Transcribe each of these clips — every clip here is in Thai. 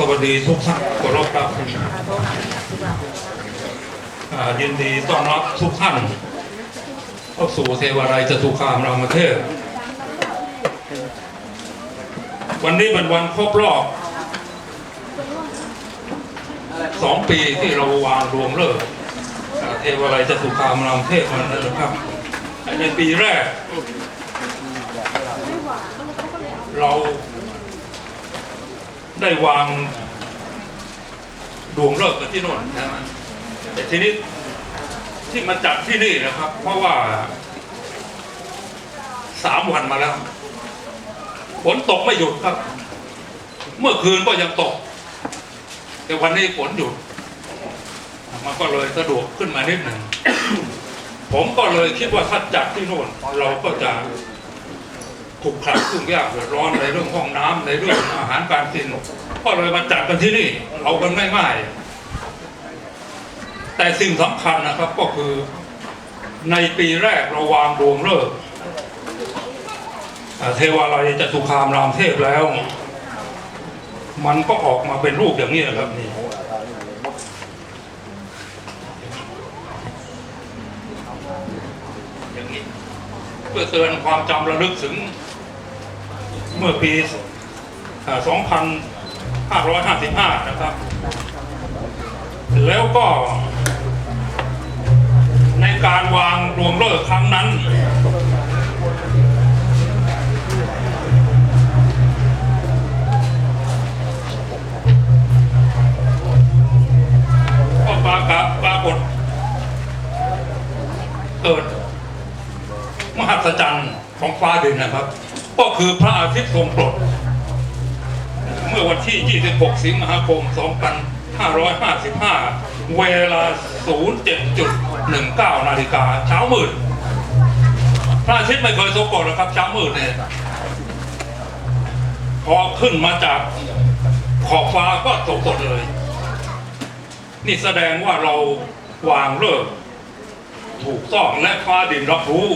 สวัสดีทุกท่านขอรบครับยินดีต้อนรับทุกท่านเข้าสู่เทวาลัยจตุคามรามเทพวันนี้เป็นวันครบรอบสองปีที่เราวางรวมเลิกเทวาลัยจตุคามรามเทพมันนะครับในปีแรก เรา ได้วางดวงเลิกกันที่โน่นนะฮะแต่ทีนี้ที่มาจัดที่นี่นะครับ เพราะว่าสามวันมาแล้วฝนตกไม่หยุดครับ เมื่อคืนก็ยังตก แต่วันนี้ฝนหยุด มันก็เลยสะดวกขึ้นมานิดหนึ่ง ผมก็เลยคิดว่าถ้าจัดที่โน่นเราก็จะ ถูกขัดยุ่งยากเดือดร้อนในเรื่องห้องน้ำในเรื่องอาหารการกินก็เลยมาจัดกันที่นี่เอากันง่ายๆแต่สิ่งสำคัญนะครับก็คือในปีแรกเราวางดวงเลิกษ์เทวาลัยจตุคามรามเทพแล้ว มันก็ออกมาเป็นรูปอย่างนี้นะครับนี่อย่างนี้เพื่อเตือนความจำระลึกถึง เมื่อปี2555 นะครับ แล้วก็ในการวางรวมเลิกครั้งนั้น ก็ปรากฏปรากฏเกิด มหัศจรรย์ของฟ้าดินนะครับ ก็คือพระอาทิตย์ทรงกรดเมื่อวันที่ 26 สิงหาคม 2555 เวลา 07.19 นาฬิกาเช้ามืด พระอาทิตย์ไม่เคยทรงกรดนะครับ เช้ามืดเนี่ยพอขึ้นมาจากขอบฟ้าก็ตกกดเลย นี่แสดงว่าเราวางเลิกถูกต้องและฟ้าดินรับรู้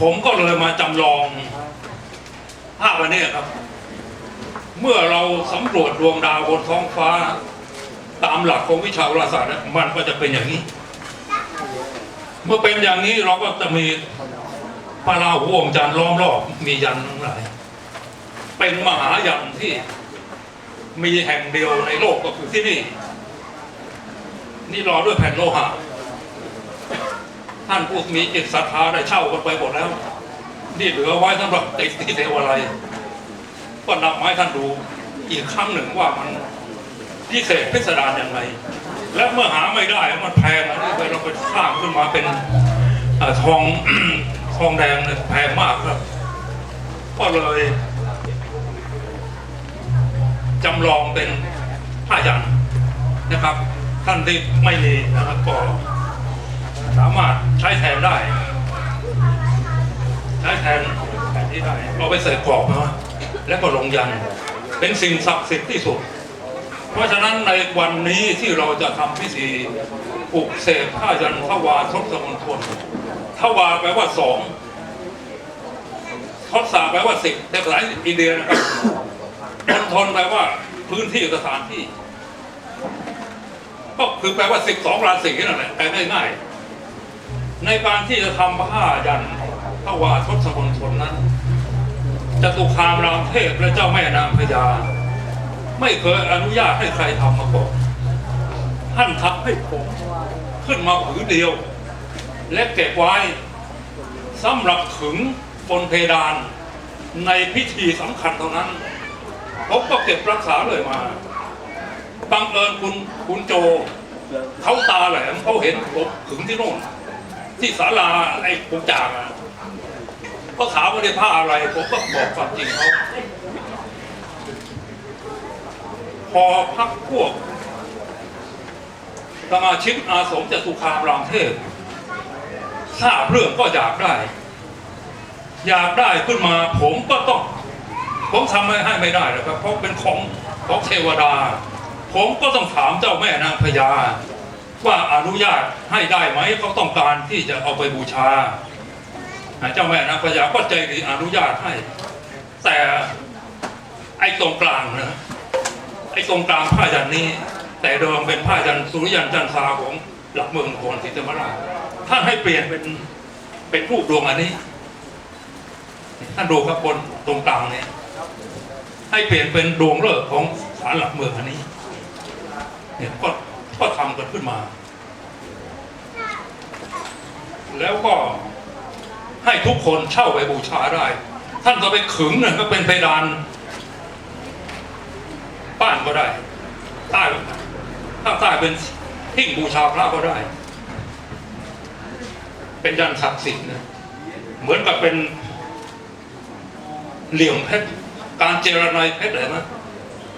ผมก็เลยมาจำลองภาพอันนี้ครับ เมื่อเราสำรวจดวงดาวบนท้องฟ้า ตามหลักของวิชาโหราศาสตร์มันก็จะเป็นอย่างนี้ เมื่อเป็นอย่างนี้เราก็จะมีพระราหูวงจันทร์ล้อมรอบมียันทั้งหลายเป็นมหายันที่มีแห่งเดียวในโลกก็คือที่นี่ นี่รอด้วยแผ่นโลหะ ท่านผู้มีจิตศรัทธาได้เช่ากันไปหมดแล้ว นี่เหลือไว้สำหรับติดที่เทวาลัยก็นำมาให้ท่านดูอีกครั้งหนึ่งว่ามันพิเศษพิสดารอย่างไร และเมื่อหาไม่ได้มันแพงนะนี่เราไปสร้างขึ้นมาเป็นอทองทองแดงเนี่ยแพงมากครับ ก็เลยจำลองเป็นผ้ายันนะครับ ท่านที่ไม่มีนะครับก็ สามารถใช้แทนได้ ใช้แทนแทนที่ได้เอาไปใส่กรอบนะแล้วก็ลงยันเป็นสิ่งศักดิ์สิทธิ์ที่สุด เพราะฉะนั้นในวันนี้ที่เราจะทำพิธีปลุกเสกผ้ายันทวาทศมณฑลทวาแปลว่าสองทศาแปลว่าสิบแต่ภาษาอินเดียนะครับมณฑลแปลว่าพื้นที่สถานที่ ก็คือแปลว่าสิบสองราศีนั่นแหละแต่ง่ายๆ ในการที่จะทำผ้ายันทวาทศมณฑลนั้นจตุคามรามเทพและเจ้าแม่นางพญาไม่เคยอนุญาตให้ใครทำมาก่อนท่านทำให้ผมขึ้นมาผืนเดียว และเก็บไว้สำหรับขึงบนเพดานในพิธีสำคัญเท่านั้นผมก็เก็บรักษาเลยมาบังเอิญคุณคุณโจ เขาตาแหลมเขาเห็นผมถึงที่โน่น ที่ศาลาไอ้ผมจากอะก็ถามว่าได้ผ้าอะไร ผมก็บอกความจริงเขาพอพักพวกสมาชิกอาสมจตุคามรามเทพทราบเรื่องก็อยากได้ อยากได้ขึ้นมาผมก็ต้อง ผมทำไม่ให้ไม่ได้นะครับ เพราะเป็นของของเทวดา ผมก็ต้องถามเจ้าแม่นางพญา ว่าอนุญาตให้ได้ไหมเขาต้องการที่จะเอาไปบูชาเจ้าแม่นางพญาก็ใจดีอนุญาตให้ แต่ไอ้ตรงกลางนะไอ้ตรงกลางผ้ายันนี้ แต่เดิมเป็นผ้ายันสุริยันจันทราของหลักเมืองนครศรีธรรมราชท่านให้เปลี่ยนเป็นเป็นรูปดวงอันนี้ท่านดูครับบนตรงกลางเนี่ยให้เปลี่ยนเป็นดวงฤกษ์ของศาลหลักเมืองอันนี้เนี่ยก็ ก็ทำกันขึ้นมา แล้วก็ให้ทุกคนเช่าไปบูชาได้ ท่านก็ไปขึงเนี่ยก็เป็นเพดานบ้านก็ได้ใต้ถ้าใต้เป็นหิ้งบูชาพระก็ได้ เป็นยันศักดิ์สิทธิ์นะเหมือนกับเป็นเหลี่ยมเพชรการเจรนายเพชรอะไรนะ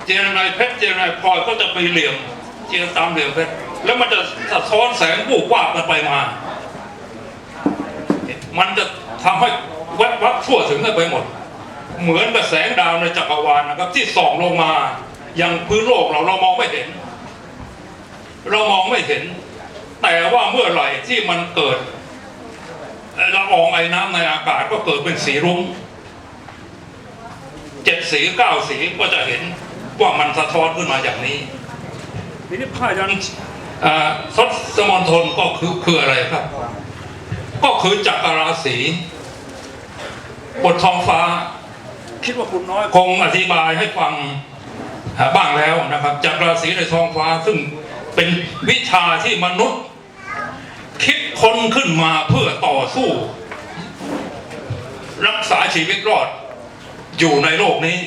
เจรนายเพชรเจรนายพลอยก็จะไปเหลี่ยม จรตามเหลี่ยมเพชรแล้วมันจะสะท้อนแสงบูกว่ากันไปมา มันจะทำให้แวบวับทั่วถึงกันไปหมด เหมือนกับแสงดาวในจักรวาลนะครับ ที่ส่องลงมาอยังพื้นโลกเราเรามองไม่เห็น เรามองไม่เห็น แต่ว่าเมื่อไหร่ที่มันเกิดละอองไอ้น้ำในอากาศก็เกิดเป็นสีรุ้งเจ็ดสีเก้าสีก็จะเห็นว่ามันสะท้อนขึ้นมาอย่างนี้ ทีนี้ผ้ายันอ่าทศมณฑลก็คือคืออะไรครับ ก็คือจักรราศีบนท้องฟ้า คิดว่าคุณน้อยคงอธิบายให้ฟังบ้างแล้วนะครับ จักรราศีในทองฟ้าซึ่งเป็นวิชาที่มนุษย์ คิดค้นขึ้นมาเพื่อต่อสู้ รักษาชีวิตรอดอยู่ในโลกนี้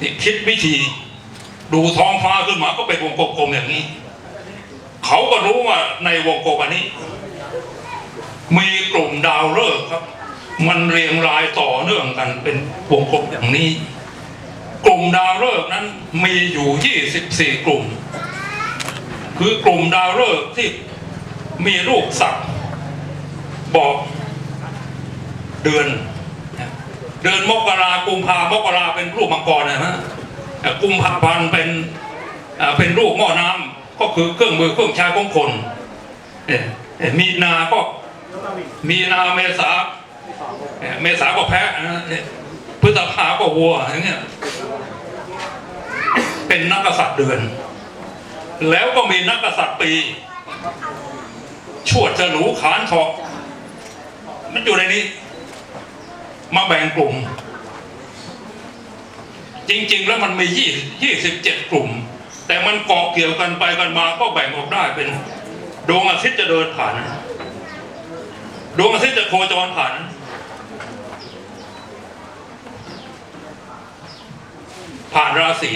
นี่คิดวิธี ดูท้องฟ้าขึ้นมาก็เป็นวงกลมๆอย่างนี้ เขาก็รู้ว่าในวงกลมอันนี้ มีกลุ่มดาวฤกษ์ครับ มันเรียงรายต่อเนื่องกันเป็นวงกลมอย่างนี้ กลุ่มดาวฤกษ์นั้นมีอยู่24กลุ่ม คือกลุ่มดาวฤกษ์ที่มีรูปสัตว์บอกเดือน เดือนมกรากุมภามกราเป็นรูปมังกรนะฮะ กุมภาพันธ์เป็นเป็นรูปหม้อน้ำก็คือเครื่องมือเครื่องใช้ของคนมีนาก็มีนาเมษาเมษาก็แพะพฤษภาก็วัวอย่างเงี้ยเป็นนักกษัตริย์เดือน แล้วก็มีนักกษัตริย์ปี ชวดฉลูขานทองมันอยู่ในนี้ มาแบ่งกลุ่ม จริง ๆ แล้วมันมียี่ยี่สิบเจ็ดกลุ่ม แต่มันเกาะเกี่ยวกันไปกันมาก็แบ่งออกได้เป็น ดวงอาทิตย์จะเดินผ่าน ดวงอาทิตย์จะโคจรผ่านผ่านราศี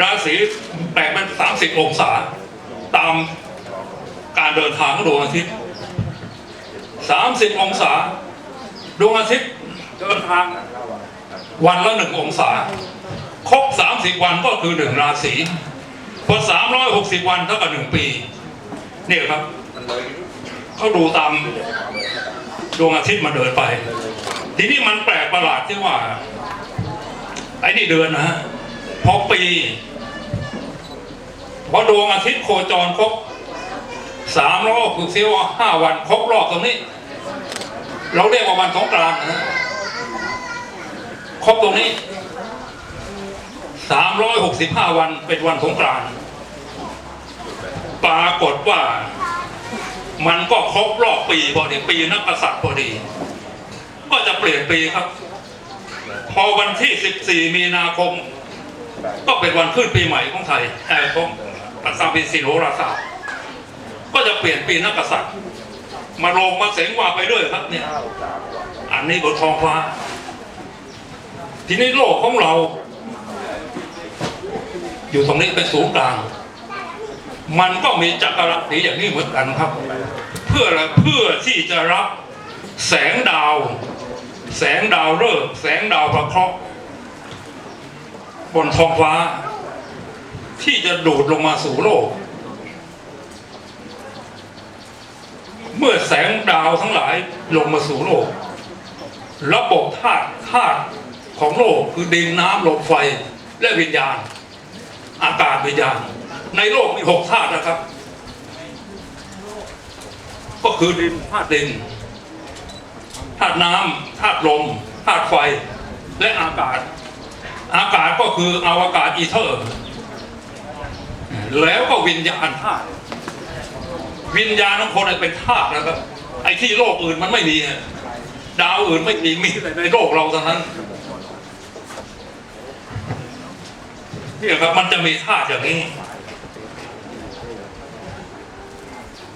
ราศีแบ่งเป็นสามสิบองศา ตามการเดินทางของดวงอาทิตย์สามสิบองศา ดวงอาทิตย์เดินทาง วันละหนึ่งองศา ครบสามสิบวันก็คือหนึ่งราศีพอสามร้อยหกสิบวันเท่ากับหนึ่งปี เนี่ยครับเขาดูตามดวงอาทิตย์มาเดินไป ทีนี้มันแปลกประหลาดที่ว่า ไอ้นี่เดือนนะฮะพอปีพอดวงอาทิตย์โคจรครบสามรอยคือเซียวห้าวันครบรอบตรงนี้ เราเรียกว่าวันสงกรานต์นะ ครบตรงนี้สามร้อยหกสิบห้าวันเป็นวันสงกรานต์ปรากฏว่ามันก็ครบรอบปีพอดีปีนักกษัตริย์พอดี ก็จะเปลี่ยนปีครับ พอวันที่ 14 มีนาคม ก็เป็นวันขึ้นปีใหม่ของไทยแต่ของปัตตานีสิโหราศาสตร์ก็จะเปลี่ยนปีนักกษัตริย์ มาลงมาเสงว่าไปเรื่อยครับเนี่ย อันนี้บนทองฟ้า ทีนี้โลกของเรา อยู่ตรงนี้เป็นศูนย์กลาง มันก็มีจักรวรรดิอย่างนี้เหมือนกันครับ เพื่ออะไรเพื่อที่จะรับแสงดาว แสงดาวฤกษ์แสงดาวประเคราะห์บนท้องฟ้า ที่จะดูดลงมาสู่โลก เมื่อแสงดาวทั้งหลายลงมาสู่โลก ระบบธาตุธาตุ ของโลกคือดินน้ำลมไฟและวิญญาณ อากาศวิญญาณ ในโลกมีหกธาตุนะครับ ก็คือดินธาตุดินธาตุน้ำธาตุลมธาตุไฟและอากาศ อากาศก็คืออวกาศอีเทอร์ แล้วก็วิญญาณธาตุวิญญาณของคนเป็นธาตุนะครับ ไอ้ที่โลกอื่นมันไม่มีดาวอื่นไม่มีมีแต่ในโลกเราเท่านั้น เนี่ยครับมันจะมีธาตุอย่างนี้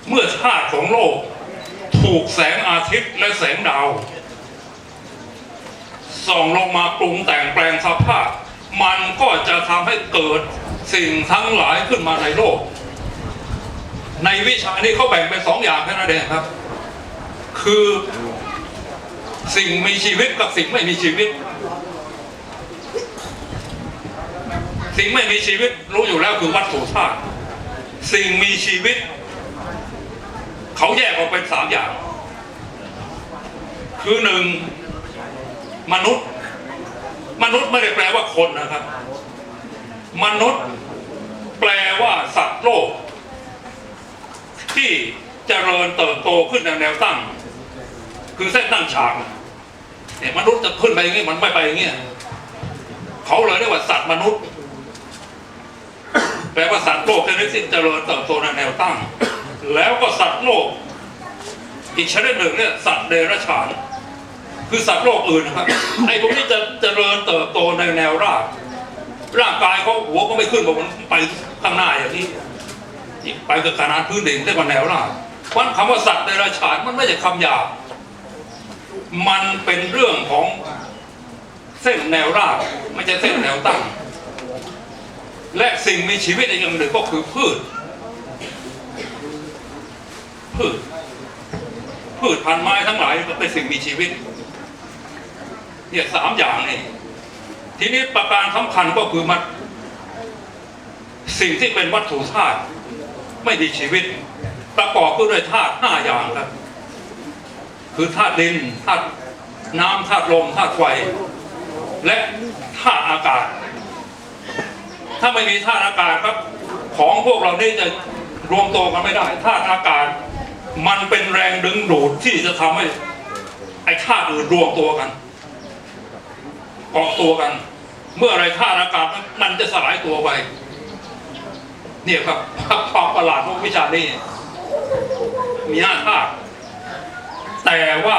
เมื่อธาตุของโลก ถูกแสงอาทิตย์และแสงดาวส่องลงมาปรุงแต่งแปลงสภาพ มันก็จะทำให้เกิดสิ่งทั้งหลายขึ้นมาในโลก ในวิชานี้เขาแบ่งเป็นสองอย่างแค่นั้นเองครับ คือสิ่งมีชีวิตกับสิ่งไม่มีชีวิต สิ่งไม่มีชีวิตรู้อยู่แล้วคือวัตถุธาตุสิ่งมีชีวิต เขาแยกออกเป็นสามอย่าง คือหนึ่งมนุษย์ มนุษย์ไม่ได้แปลว่าคนนะครับ มนุษย์แปลว่าสัตว์โลก ที่จเจริญเติบโตขึ้นในแนวตั้ง คือเส้นตั้งฉากเนี่ยมนุษย์จะขึ้นไปอย่างนี้มันไม่ไปอย่างนี้เขาเลยเรียกว่าสัตว์มนุษย์ แปลว่าสัตว์โลกชนิดที่เจริญเติบโตในแนวตั้ง แล้วก็สัตว์โลก อีกชนิดหนึ่งเนี่ยสัตว์เดรัจฉาน คือสัตว์โลกอื่นนะครับไอ้พวกนี้จะเจริญเติบโตในแนวราบร่างกายเขาหัวก็ไม่ขึ้นบอกมันไปข้างหน้าอย่างนี้ไปกับขนาดพื้นดินได้กว่าแนวราบเพราะคำว่าสัตว์เดรัจฉานมันไม่ใช่คำหยาบมันเป็นเรื่องของเส้นแนวราบไม่ใช่เส้นแนวตั้ง และสิ่งมีชีวิตอีกอย่างหนึ่งก็คือพืช พืช พืชพันไม้ทั้งหลายก็เป็นสิ่งมีชีวิต เนี่ยสามอย่างนี่ทีนี้ประการสำคัญก็คือมันสิ่งที่เป็นวัตถุธาตุไม่มีชีวิต ประกอบด้วยธาตุห้าอย่างครับ คือธาตุดินธาตุน้ำธาตุลมธาตุไฟ และธาตุอากาศ ถ้าไม่มีธาตุอากาศครับ ของพวกเรานี่จะรวมตัวกันไม่ได้ธาตุอากาศ มันเป็นแรงดึงดูดที่จะทำให้ไอ้ธาตุอื่นรวมตัวกันเกาะตัวกัน เมื่อไรธาตุอากาศมันจะสลายตัวไปเนี่ยครับความประหลาดของวิชานี้มีห้าธาตุแต่ว่า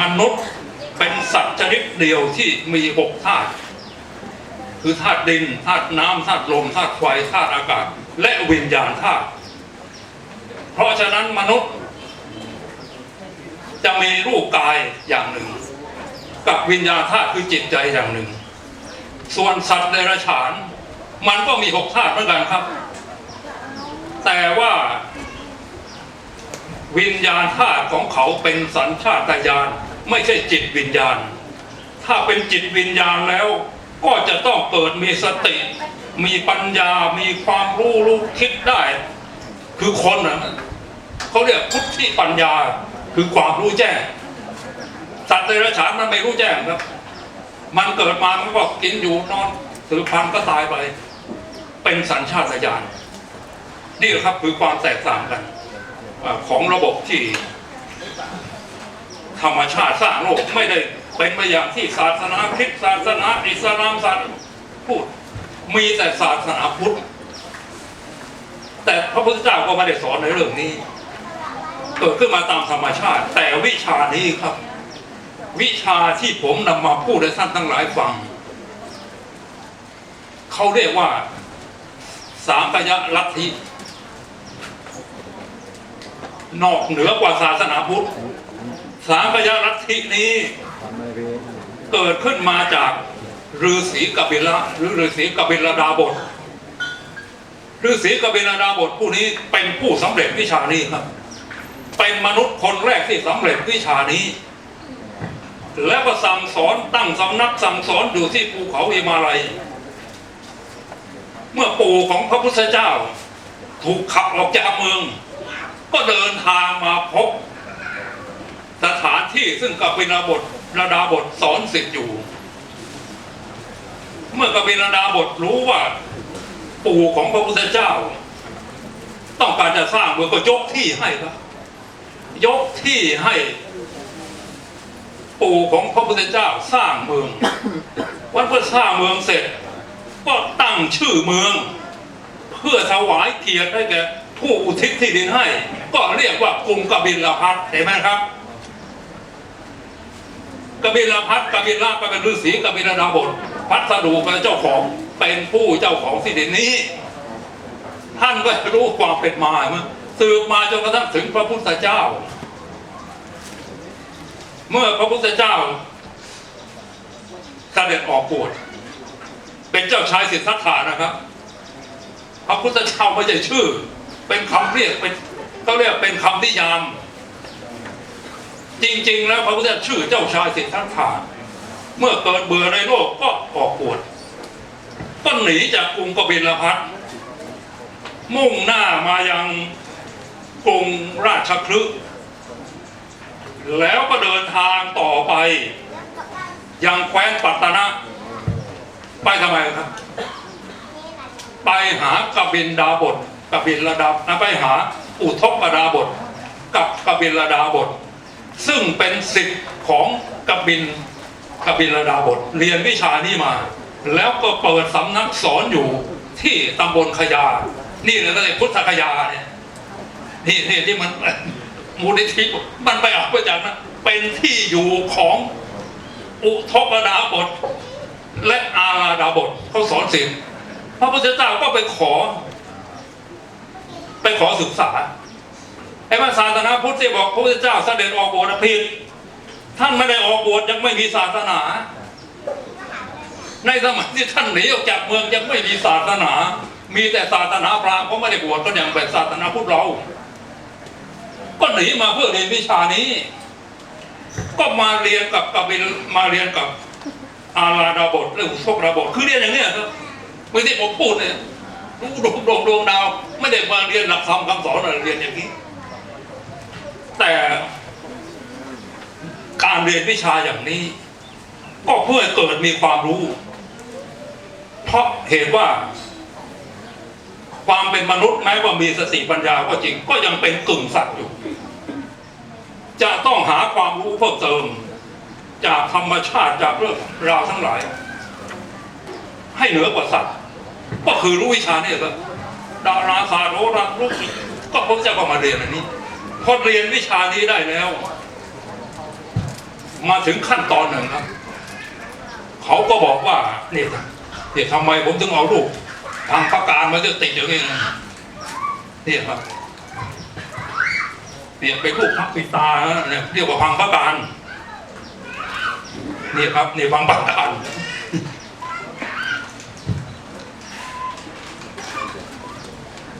มนุษย์เป็นสัตว์ชนิดเดียวที่มีหกธาตุ คือธาตุดินธาตุน้ำธาตุลมธาตุไฟธาตุอากาศ และวิญญาณธาตุเพราะฉะนั้นมนุษย์ จะมีรูปกายอย่างหนึ่ง กับวิญญาณธาตุคือจิตใจอย่างหนึ่ง ส่วนสัตว์ในราฉาน มันก็มีหกธาตุเหมือนกันครับ แต่ว่าวิญญาณธาตุของเขาเป็นสัญชาตญาณไม่ใช่จิตวิญญาณ ถ้าเป็นจิตวิญญาณแล้ว ก็จะต้องเกิดมีสติ มีปัญญา มีความรู้รู้คิดได้ คือคนนะเขาเรียกพุทธิปัญญา คือความรู้แจ้ง สัตว์เดรัจฉานมันไม่รู้แจ้งครับ มันเกิดมามันก็กินอยู่นอนสืบพันธุ์ก็ตายไป เป็นสัญชาตญาณนี่ครับคือความแตกต่างกันของระบบที่ ธรรมชาติสร้างโลกไม่ได้ เป็นไปอย่างที่ศาสนาคริสต์ศาสนาอิสลามศาสนาพูดมีแต่ศาสนาพุทธแต่พระพุทธเจ้าก็ไม่ได้สอนในเรื่องนี้ เกิดขึ้นมาตามธรรมชาติ แต่วิชานี้ครับ วิชาที่ผมนำมาพูดให้ท่านทั้งหลายฟังเขาเรียกว่า สามกยะลัทธินอกเหนือกว่าศาสนาพุทธสามกยะลัทธินี้ เกิดขึ้นมาจากฤาษีกบิละหรือฤาษีกบิลดาบทฤาษีกบิลดาบทผู้นี้เป็นผู้สำเร็จวิชานี้ครับ เป็นมนุษย์คนแรกที่สำเร็จวิชานี้ และก็สั่งสอนตั้งสำนักสั่งสอนอยู่ที่ภูเขาหิมาลัย เมื่อปู่ของพระพุทธเจ้า ถูกขับออกจากเมือง ก็เดินทางมาพบสถานที่ซึ่งกบิลบท ระดาบทสอนสิทธิ์อยู่ เมื่อกบิลดาบทรู้ว่า ปู่ของพระพุทธเจ้า ต้องการจะสร้างเมืองก็ยกที่ให้ครับยกที่ให้ปปู่ของพระพุทธเจ้าสร้างเมือง วันเพื่อสร้างเมืองเสร็จ ก็ตั้งชื่อเมือง เพื่อถวายเกียรติให้แก่ผู้อุทิศที่ดินให้ ก็เรียกว่ากรุงกบิลพัทเห็นไหมครับ กบิลพัทกบิลลาก็เป็นฤาษีกบิลดาบทพัสดุเป็นเจ้าของเป็นผู้เจ้าของที่ดินนี้ ท่านก็รู้ความเป็นมาเมื่อสืบมาจนกระทั่งถึงพระพุทธเจ้า เมื่อพระพุทธเจ้าเสด็จออกบวชเป็นเจ้าชายสิทธัตถานะครับ พระพุทธเจ้าไม่ใช่ชื่อ เป็นคำเรียกเป็นเขาเรียกเป็นคำนิยาม จริง ๆ แล้วพระพุทธเจ้าชื่อเจ้าชายสิทธัตถะเมื่อเกิดเบื่อในโลกก็ออกบวชก็หนีจากกรุงกบิลพัทมุ่งหน้ามายังกรุงราชคฤห์แล้วก็เดินทางต่อไป ยังแคว้นปัตตนะไปทำไมครับ ไปหากบินดาบทกบินระดับนะไปหาอุทกดาบทกับกบินระดาบท ซึ่งเป็นสิทธิ์ของกบินกบินระดาบทเรียนวิชานี้มา แล้วก็เปิดสำนักสอนอยู่ที่ตำบลขยา นี่เลยก็เลยพุทธคยาเนี่ยนี่นี่ที่มันมูลนิธิมันไปเอาไปจากนั้นเป็นที่อยู่ของอุทกดาบทและอาราดาบทเขาสอนศีลพระพุทธเจ้าก็ไปขอ ไปขอศึกษา อ้ว่าศาสนาพุทธที่บอกพระพุทธเจ้าเสด็จออกบวชผิด ท่านไม่ได้ออกบวชยังไม่มีศาสนา ในสมัยที่ท่านหนีออกจากเมืองยังไม่มีศาสนา มีแต่ศาสนาพราหมณ์เขาไม่ได้บวชก็ยังเป็นศาสนาพุทธเรา ก็หนีมาเพื่อเรียนวิชานี้ ก็มาเรียนกับกบิลมาเรียนกับอาราดาบทหรืออุทกดาบทคือเรียนอย่างเนี้ยครับไม่ที่ผมพูดเนี่ยรู้ดวงดวงดวงดาว ไม่ได้มาเรียนหลักธรรมคำสอนอะไรเรียนอย่างนี้ แต่การเรียนวิชาอย่างนี้ ก็เพื่อเกิดมีความรู้ เพราะเหตุว่า ความเป็นมนุษย์แม้ว่ามีสติปัญญาก็จริง ก็ยังเป็นกึ่งสัตว์อยู่ จะต้องหาความรู้เพิ่มเติม จากธรรมชาติจากเรื่องราวทั้งหลาย ให้เหนือกว่าสัตว์ ก็คือรู้วิชาเนี่ยครับดาราศาสตร์โหรารู้ก็พระเจ้าก็มาเรียนอันนี้ พอเรียนวิชานี้ได้แล้ว มาถึงขั้นตอนหนึ่งครับเขาก็บอกว่าเนี่ยเนี่ยทำไมผมถึงเอารูปทางประการมาจะติดอย่างนี้นะเนี่ยครับเนี่ยเป็นรูปพระปิตาเนี่ยเรียกว่าพังพระการเนี่ยครับเนี่ยฟังบังการ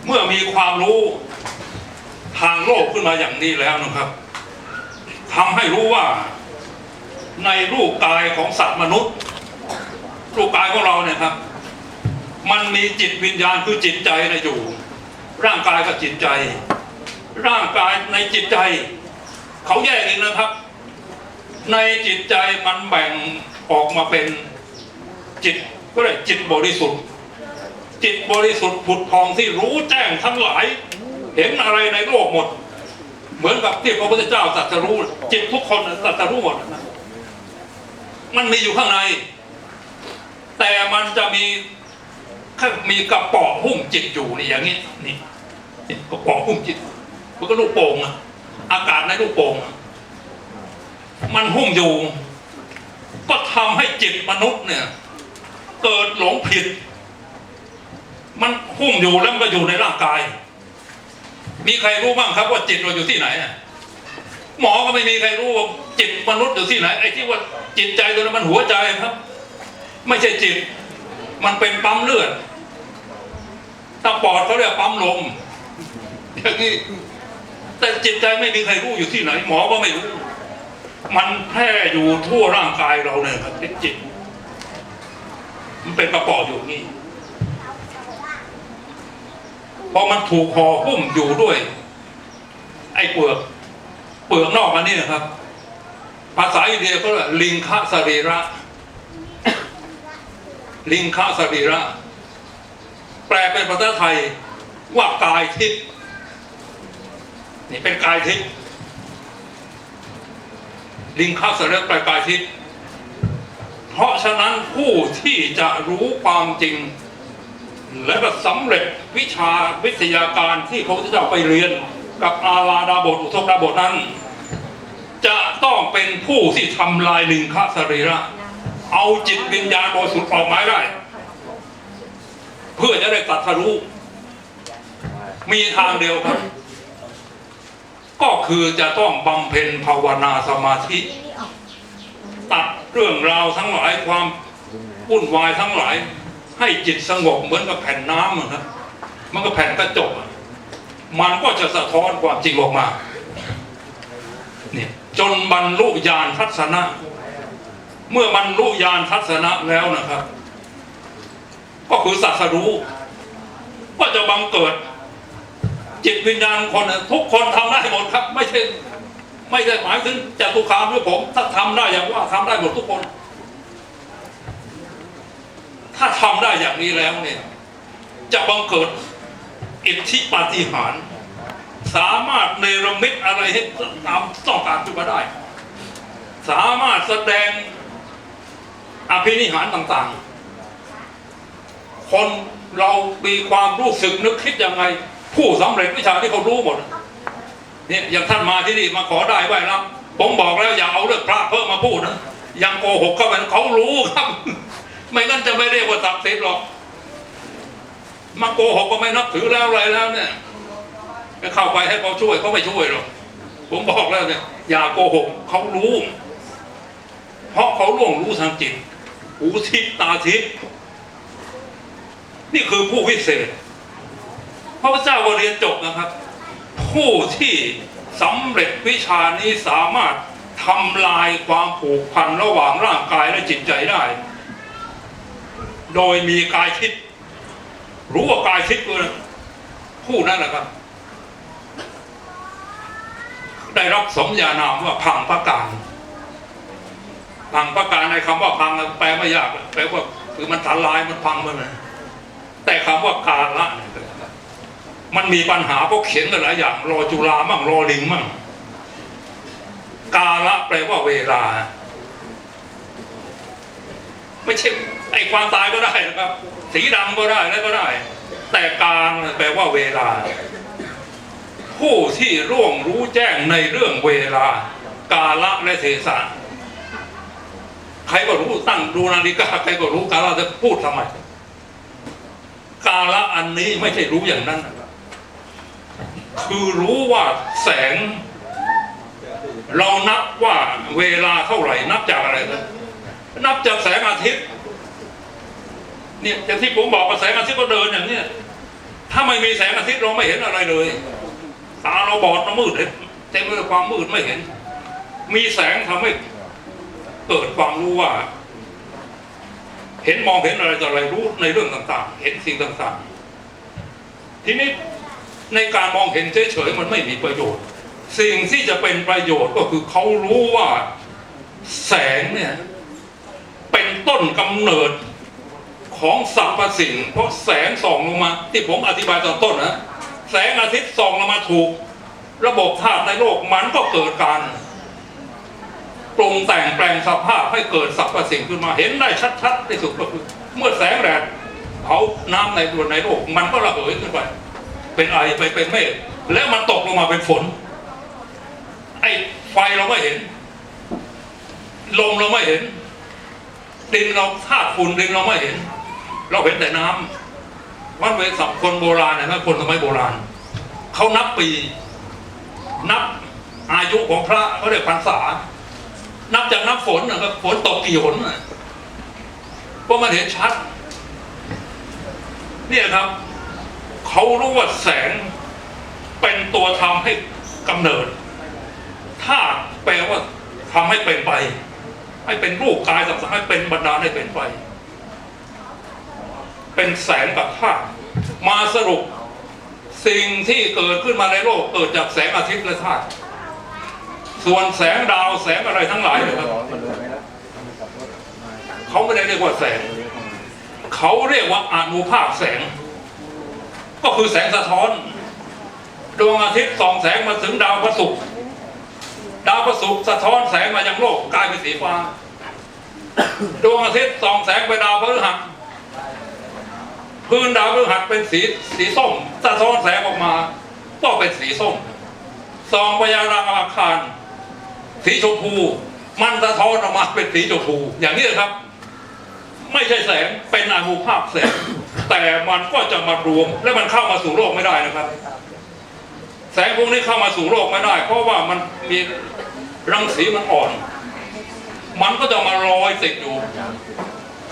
เมื่อมีความรู้ ทางโลกขึ้นมาอย่างนี้แล้วนะครับทำให้รู้ว่าในรูปกายของสัตว์มนุษย์ รูปกายของเราเนี่ยครับ มันมีจิตวิญญาณคือจิตใจนะอยู่ ร่างกายกับจิตใจ ร่างกายในจิตใจ เขาแยกเองนะครับ ในจิตใจมันแบ่งออกมาเป็นจิตก็เรียจิตบริสุทธิ์ จิตบริสุทธิ์ผุดพองที่รู้แจ้งทั้งหลาย เห็นอะไรในโลกหมด เหมือนกับที่พระพุทธเจ้าตรัสรู้จิตทุกคนตรัสรู้หมดมันมีอยู่ข้างใน แต่มันจะมีมีกระป๋อหุ้มจิตอยู่นี่อย่างนี้นี่กระป๋อหุ้มจิตมันก็ลูกโป่งอะอากาศในลูกโป่งมันหุ้มอยู่ ก็ทำให้จิตมนุษย์เนี่ย เกิดหลงผิด มันหุ้มอยู่แล้วมันก็อยู่ในร่างกาย มีใครรู้บ้างครับว่าจิตเราอยู่ที่ไหนหมอก็ไม่มีใครรู้ว่าจิตมนุษย์อยู่ที่ไหนไอ้ที่ว่าจิตใจตัวนั้นมันหัวใจครับ ไม่ใช่จิต มันเป็นปั๊มเลือดถ้าปอดเขาเรียกปั๊มลมอย่างนี้แต่จิตใจไม่มีใครรู้อยู่ที่ไหน หมอก็ไม่รู้ มันแพร่อยู่ทั่วร่างกายเราเนี่ยครับจิตมันเป็นประกอบอยู่นี่ พอมันถูกห่อหุ้มอยู่ด้วย ไอ้เปลือก เปลือกนอกมันนี่นะครับ ภาษาอินเดียก็เรียกลิงคะสรีระ ลิงคะสรีระ แปลเป็นภาษาไทยว่ากายทิพย์นี่เป็นกายทิพย์ลิงคัสและประกายทิศเพราะฉะนั้นผู้ที่จะรู้ความจริง และก็สำเร็จวิชาวิทยาการที่พระพุทธเจ้าไปเรียนกับอาลาดาบทอุทกดาบทนั้น จะต้องเป็นผู้ที่ทำลายลิงคสรีระเอาจิตวิญญาณบริสุทธิ์ออกมาได้ เพื่อจะได้ตัดทะลุมีทางเดียวครับ ก็คือจะต้องบำเพ็ญภาวนาสมาธิ ตัดเรื่องราวทั้งหลายความวุ่นวายทั้งหลาย ให้จิตสงบเหมือนกับแผ่นน้ำอะครับมันก็แผ่นกระจกมันก็จะสะท้อนความจริงออกมาเนี่ยจนบรรลุญาณทัศนะ เมื่อบรรลุญาณทัศนะแล้วนะครับ ก็คือสัสรู้ก็จะบังเกิด จิตวิญญาณคนทุกคนทำได้หมดครับ ไม่ใช่ไม่ได้หมายถึงจตุคามหรือผม ถ้าทำได้อย่างว่าทำได้หมดทุกคน ถ้าทำได้อย่างนี้แล้วเนี่ย จะบังเกิดอิทธิปาฏิหาริย์สามารถเนรมิตอะไรให้ตามต้องการขึ้นมาได้ สามารถแสดงอภินิหารต่างๆ คนเรามีความรู้สึกนึกคิดยังไง ผู้สำเร็จวิชาที่เขารู้หมดเนี่ยอย่างท่านมาที่นี่มาขอได้ไหวรับผมบอกแล้วอย่าเอาเรื่องพระเพิ่มมาพูดนะยังโกหกก็เป็นเขารู้ครับ ไม่งั้นจะไม่เรียกว่าศักดิ์สิทธิ์หรอก มาโกหกก็ไม่นับถือแล้วอะไรแล้วเนี่ยจะเข้าไปให้เขาช่วยเขาไม่ช่วยหรอก ผมบอกแล้วเนี่ย อย่าโกหกเขารู้ เพราะเขาล่วงรู้ทางจิต หูทิพตาทิพนี่คือผู้วิเศษพระพุทธเจ้าก็เรียนจบนะครับ ผู้ที่สำเร็จวิชานี้สามารถทำลายความผูกพันระหว่างร่างกายและจิตใจได้ โดยมีกายคิด รู้ว่ากายคิดคือผู้นั้นแหละครับ ได้รับสมญานามว่าพังประการพังประการในคำว่าพังแปลไม่ยากแปลว่าคือมันทลายมันพังมันนะแต่คำว่ากาละเนี่ยมันมีปัญหาเพราะเขียนกันหลายอย่างรอจุฬามั่งรอลิงมั่งกาละแปลว่าเวลา ไม่ใช่ ไอ้ความตายก็ได้นะครับ สีดำก็ได้แล้วก็ได้ แต่การแปลว่าเวลา ผู้ที่ร่วงรู้แจ้งในเรื่องเวลา กาละและเทศะใครก็รู้ตั้งดูนาฬิกาใครก็รู้กาละจะพูดทำไมกาละอันนี้ไม่ใช่รู้อย่างนั้นนะครับคือรู้ว่าแสง เรานับว่าเวลาเท่าไหร่ นับจากอะไรนะนับจากแสงอาทิตย์ เนี่ยอย่างที่ผมบอกว่าแสงอาทิตย์ก็เดินอย่างเนี้ยถ้าไม่มีแสงอาทิตย์เราไม่เห็นอะไรเลยตาเราบอดเรามืดเต็มไปด้วยความมืดไม่เห็น มีแสงทำให้เกิดความรู้ว่า เห็นมองเห็นอะไรต่ออะไรรู้ในเรื่องต่าง ๆ เห็นสิ่งต่างๆ ทีนี้ในการมองเห็นเฉยๆมันไม่มีประโยชน์ สิ่งที่จะเป็นประโยชน์ก็คือเขารู้ว่า แสงเนี่ย เป็นต้นกำเนิด ของสรรพสิ่งเพราะแสงส่องลงมา ที่ผมอธิบายตอนต้นนะแสงอาทิตย์ส่องลงมาถูก ระบบธาตุในโลกมันก็เกิดการปรุงแต่งแปลงสภาพให้เกิดสรรพสิ่งขึ้นมาเห็นได้ชัดๆที่สุดก็คือ เมื่อแสงแดดเผาน้ำในดวในโลก มันก็ระเหยขึ้นไป เป็นไอไปเป็นเมฆแล้วมันตกลงมาเป็นฝน ไอ้ไฟเราไม่เห็น ลมเราไม่เห็นดินเราธาตุฝุ่นดินเราไม่เห็น เราเห็นแต่น้ำวันเวสับคนโบราณนะคนสมัยโบราณเขานับปี นับอายุของพระเขาเรียกพรรษา นับจากนับฝนนะครับฝนตกกี่หนน่ะเพราะมันเห็นชัด เนี่ยครับเขารู้ว่าแสงเป็นตัวทำให้กำเนิด ถ้าแปลว่าทำให้เป็นไป ให้เป็นรูปกายสังให้เป็นบรรดาให้เป็นไป เป็นแสงกับธาตุมาสรุปสิ่งที่เกิดขึ้นมาในโลกเกิดจากแสงอาทิตย์และธาตุส่วนแสงดาวแสงอะไรทั้งหลายเนยครับเขาไม่ได้เรียกว่าแสง เขาเรียกว่าอนุภาคแสง ก็คือแสงสะท้อนดวงอาทิตย์ส่องแสงมาถึงดาวพระศุกร์ดาวประศุกร์สะท้อนแสงมายังโลกกลายเป็นสีฟ้าดวงอาทิตย์ส่องแสงไปดาวพฤหัส พื้นดาวพฤหัสเป็นสีสีส้มสะท้อนแสงออกมา ก็เป็นสีส้มสองไปยังดาอังคาร สีชมพู มันสะท้อนออกมาเป็นสีชมพู อย่างนี้ครับ ไม่ใช่แสงเป็นอนุภาคแสง แต่มันก็จะมารวม และมันเข้ามาสู่โลกไม่ได้นะครับ แสงพวกนี้เข้ามาสู่โลกไม่ได้ เพราะว่ามันมีรังสีมันอ่อน มันก็จะมาลอยติดอยู่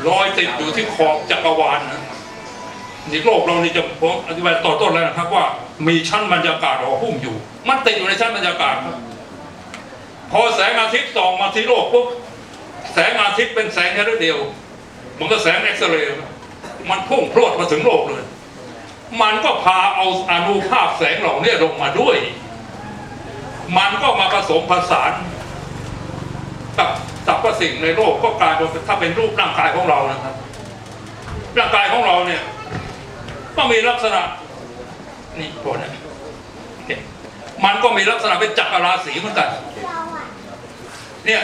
ลอยติดอยู่ที่ขอบจักรวาลนะ นี่โลกเรานี่จะผมอธิบายต่อต้นแล้วนะครับ ว่ามีชั้นบรรยากาศห่อหุ้มอยู่ มันติดอยู่ในชั้นบรรยากาศครับพอแสงอาทิตย์ส่องมาที่โลกปุ๊บแสงอาทิตย์เป็นแสงแค่เดียว มันก็แสงเอ็กซเรย์มันพุ่งพรวดมาถึงโลกเลย มันก็พาเอาอนุภาคแสงเหล่านี้ลงมาด้วย มันก็มาผสมผสานกับสรรพสิ่งในโลกก็กลายเป็นถ้าเป็นรูปร่างกายของเรานะครับร่างกายของเราเนี่ย ก็มีลักษณะนี่ผลนะเนี่ยมันก็มีลักษณะเป็นจักรราศีเหมือนกัน เนี่ย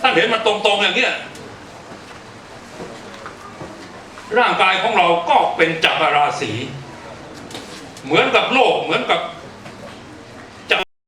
ท่านเห็นมันตรงๆอย่างเนี้ยร่างกายของเราก็เป็นจักรราศีเหมือนกับโลกเหมือนกับ